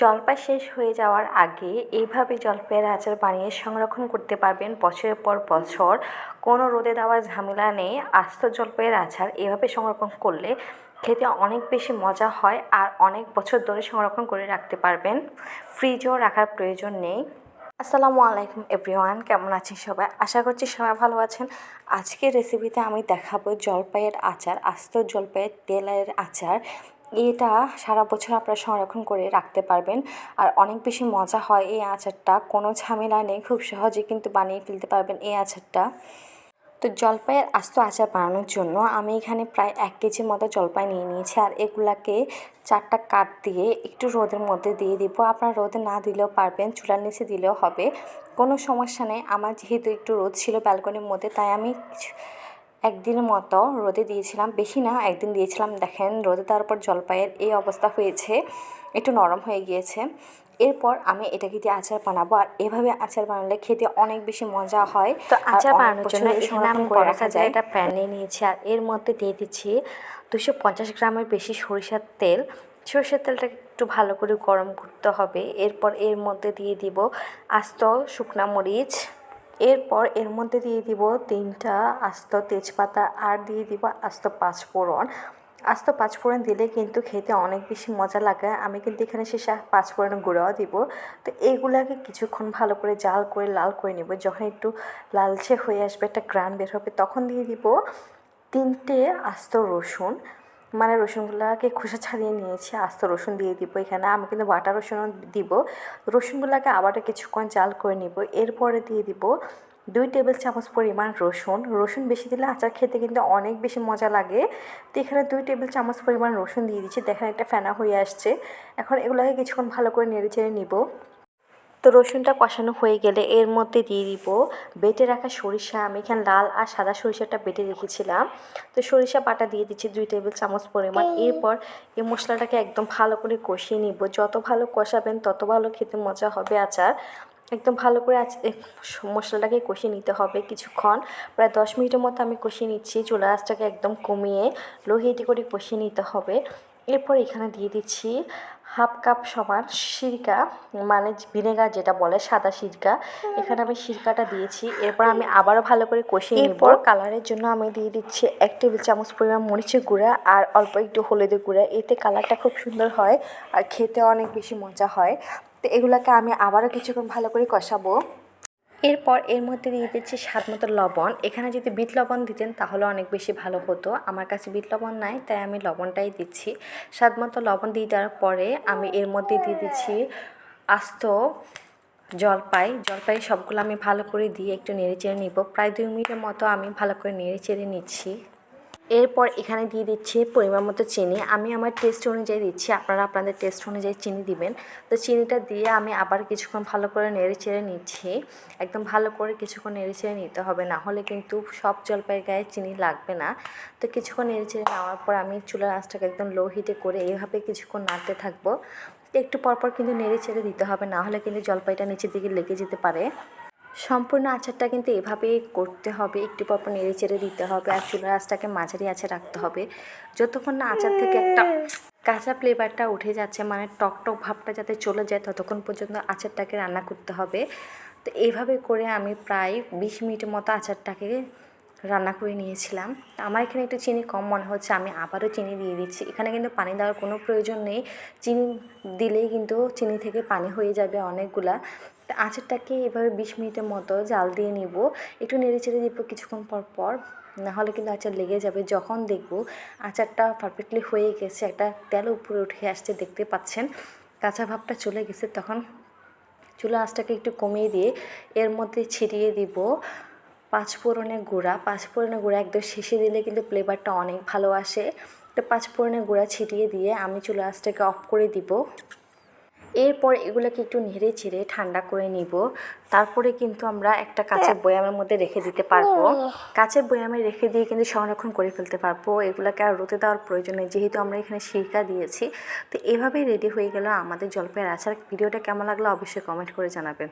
জলপাই শেষ হয়ে যাওয়ার আগে এইভাবে জলপাইয়ের আচার বানিয়ে সংরক্ষণ করতে পারবেন বছরের পর বছর। কোনো রোদে দেওয়ার ঝামেলা নেই। আস্ত জলপাইয়ের আচার এভাবে সংরক্ষণ করলে খেতে অনেক বেশি মজা হয় আর অনেক বছর ধরে সংরক্ষণ করে রাখতে পারবেন। ফ্রিজেও রাখার প্রয়োজন নেই। আসসালামু আলাইকুম এভরিওয়ান, কেমন আছেন সবাই? আশা করছি সবাই ভালো আছেন। আজকের রেসিপিতে আমি দেখাবো জলপাইয়ের আচার, আস্ত জলপাইয়ের তেলের আচার। এটা সারা বছর আপনারা সংরক্ষণ করে রাখতে পারবেন। আর অনেক বেশি মজা হয় এই আচারটা। কোনো ঝামেলা নেই, খুব সহজে কিন্তু বানিয়ে ফেলতে পারবেন এই আচারটা। তো জলপাইয়ের আস্ত আচার বানানোর জন্য আমি এখানে প্রায় এক কেজির মতো জলপাই নিয়ে নিয়েছি। আর এগুলাকে চারটা কাঠ দিয়ে একটু রোদের মধ্যে দিয়ে দিব। আপনার রোদে না দিলেও পারবেন, চুলার নিচে দিলেও হবে। কোনো সমস্যা নেই। আমার যেহেতু একটু রোদ ছিল ব্যালকনির মধ্যে, তাই আমি একদিনের মতো রোদে দিয়েছিলাম বেশি না একদিন দিয়েছিলাম। দেখেন রোদে দেওয়ার পর জলপাইয়ের এই অবস্থা হয়েছে একটু নরম হয়ে গিয়েছে। এরপর আমি এটাকে দিয়ে আচার বানাবো আর এভাবে আচার বানালে খেতে অনেক বেশি মজা হয় তো আচার বানানোর জন্য এখানে আমি করে রাখা যায়। একটা প্যান নিয়ে নিয়েছি আর এর মধ্যে দিয়ে দিচ্ছি দুশো পঞ্চাশ গ্রামের বেশি সরিষার তেল। সরিষার তেলটা একটু ভালো করে গরম করতে হবে। এরপর এর মধ্যে দিয়ে দিব আস্ত শুকনা মরিচ। এরপর এর মধ্যে দিয়ে দিব তিনটা আস্ত তেজপাতা আর দিয়ে দিব আস্ত পাঁচফোড়ন। আস্ত পাঁচফোড়ন দিলে কিন্তু খেতে অনেক বেশি মজা লাগে। আমি কিন্তু এখানে সে পাঁচফোড়ন গুঁড়াও দিব। তো এইগুলাকে কিছুক্ষণ ভালো করে জাল করে লাল করে নিব। যখন একটু লালচে হয়ে আসবে, একটা গ্রান বের হবে, তখন দিয়ে দিব তিনটে আস্ত রসুন। মানে রসুনগুলোকে খোসা ছাড়িয়ে নিয়েছি, আস্ত রসুন দিয়ে দিব এখানে। আমি কিন্তু বাটা রসুনও দিব। রসুনগুলোকে আবার কিছুক্ষণ জাল করে নিব। এরপরে দিয়ে দিব দুই টেবিল চামচ পরিমাণ রসুন। রসুন বেশি দিলে আচার খেতে কিন্তু অনেক বেশি মজা লাগে। তো এখানে দুই টেবিল চামচ পরিমাণ রসুন দিয়ে দিচ্ছি। দেখেন একটা ফেনা হয়ে আসছে। এখন এগুলোকে কিছুক্ষণ ভালো করে নেড়ে চেড়ে নিব। তো রসুনটা কষানো হয়ে গেলে এর মধ্যে দিয়ে দিব বেটে রাখা সরিষা। আমি এখানে লাল আর সাদা সরিষাটা বেটে রেখেছিলাম। তো সরিষা বাটা দিয়ে দিচ্ছি দুই টেবিল চামচ পরিমাণ। এরপর এই মশলাটাকে একদম ভালো করে কষিয়ে নিব। যত ভালো কষাবেন তত ভালো খেতে মজা হবে আচার। একদম ভালো করে আচ মশলাটাকে কষিয়ে নিতে হবে কিছুক্ষণ। প্রায় দশ মিনিটের মতো আমি কষিয়ে নিচ্ছি। চুলা আঁচটাকে একদম কমিয়ে লো হিটে করে কষিয়ে নিতে হবে। এরপর এখানে দিয়ে দিচ্ছি হাফ কাপ সমান সিরকা মানে ভিনেগার যেটা বলে সাদা সিরকা। এখানে আমি সিরকাটা দিয়েছি। এরপর আমি আবারও ভালো করে কষিয়ে এরপর কালারের জন্য আমি দিয়ে দিচ্ছি এক টেবিল চামচ পরিমাণ মরিচের গুঁড়া আর অল্প একটু হলুদের গুঁড়া। এতে কালারটা খুব সুন্দর হয় আর খেতে অনেক বেশি মজা হয়। তো এগুলোকে আমি আবারও কিছুক্ষণ ভালো করে কষাবো। এরপর এর মধ্যে দিয়ে দিচ্ছি স্বাদ মতো লবণ। এখানে যদি বিট লবণ দিতেন তাহলে অনেক বেশি ভালো হতো। আমার কাছে বিট লবণ নাই, তাই আমি লবণটাই দিচ্ছি। স্বাদ মতো লবণ দিয়ে দেওয়ার পরে আমি এর মধ্যে দিয়ে দিচ্ছি আস্ত জলপাই। জলপাই সবগুলো আমি ভালো করে দিয়ে একটু নেড়ে চেড়ে নিব। প্রায় দুই মিনিটের মতো আমি ভালো করে নেড়ে চেড়ে নিচ্ছি। এরপর এখানে দিয়ে দিচ্ছি পরিমাণ মতো চিনি। আমি আমার টেস্ট অনুযায়ী দিচ্ছি, আপনারা আপনাদের টেস্ট অনুযায়ী চিনি দিবেন। তো চিনিটা দিয়ে আমি আবার কিছুক্ষণ ভালো করে নেড়ে চেড়ে নিচ্ছি। একদম ভালো করে কিছুক্ষণ নেড়ে চেড়ে নিতে হবে, না হলে কিন্তু সব জলপাইয়ের গায়ে চিনি লাগবে না। তো কিছুক্ষণ নেড়ে চেড়ে নেওয়ার পর আমি চুলার আঁচটাকে একদম লো হিটে করে এইভাবে কিছুক্ষণ নাড়তে থাকব। একটু পরপর কিন্তু নেড়ে চেড়ে দিতে হবে, না হলে কিন্তু জলপাইটা নিচের দিকে লেগে যেতে পারে। সম্পূর্ণ আচারটা কিন্তু এভাবে করতে হবে, একটু পরপর নেড়ে চেড়ে দিতে হবে আর চুলার আঁচটাকে মাঝারি আছে রাখতে হবে। যতক্ষণ না আচার থেকে একটা কাঁচা ফ্লেভারটা উঠে যাচ্ছে মানে টক টক ভাবটা যাতে চলে যায়, ততক্ষণ পর্যন্ত আচারটাকে রান্না করতে হবে। তো এইভাবে করে আমি প্রায় বিশ মিনিটের মতো আচারটাকে রান্না করে নিয়েছিলাম। আমার এখানে একটু চিনি কম মনে হচ্ছে, আমি আবারও চিনি দিয়ে দিচ্ছি। এখানে কিন্তু পানি দেওয়ার কোনো প্রয়োজন নেই। চিনি দিলেই কিন্তু চিনি থেকে পানি হয়ে যাবে অনেকগুলা। আচারটাকে এভাবে বিশ মিনিটের মতো জাল দিয়ে নিব। একটু নেড়ে চেড়ে দিব কিছুক্ষণ পর পর। নাহলে কিন্তু আচার লেগে যাবে। যখন দেখব আচারটা পারফেক্টলি হয়ে গেছে, একটা তেল উপরে উঠে আসছে, দেখতে পাচ্ছেন, কাঁচা ভাবটা চলে গেছে, তখন চুলা আঁচটাকে একটু কমিয়ে দিয়ে এর মধ্যে ছিটিয়ে দিব। পাঁচফোড়নের গুঁড়া পাঁচফোড়নের গুঁড়া একদম শেষে দিলে কিন্তু ফ্লেভারটা অনেক ভালো আসে। তো পাঁচফোড়নের গুঁড়া ছিটিয়ে দিয়ে আমি চুলা আঁচটাকে অফ করে দিব। এরপর এগুলোকে একটু নেড়ে চেড়ে ঠান্ডা করে নিব। তারপরে কিন্তু আমরা একটা কাঁচের বয়ামের মধ্যে রেখে দিতে পারব। কাঁচের বয়ামে রেখে দিয়ে কিন্তু সংরক্ষণ করে ফেলতে পারব। এগুলোকে আর রোদে দেওয়ার প্রয়োজন নেই, যেহেতু আমরা এখানে সিরকা দিয়েছি। তো এভাবেই রেডি হয়ে গেল আমাদের জলপাইয়ের আচার। ভিডিওটা কেমন লাগল অবশ্যই কমেন্ট করে জানাবেন।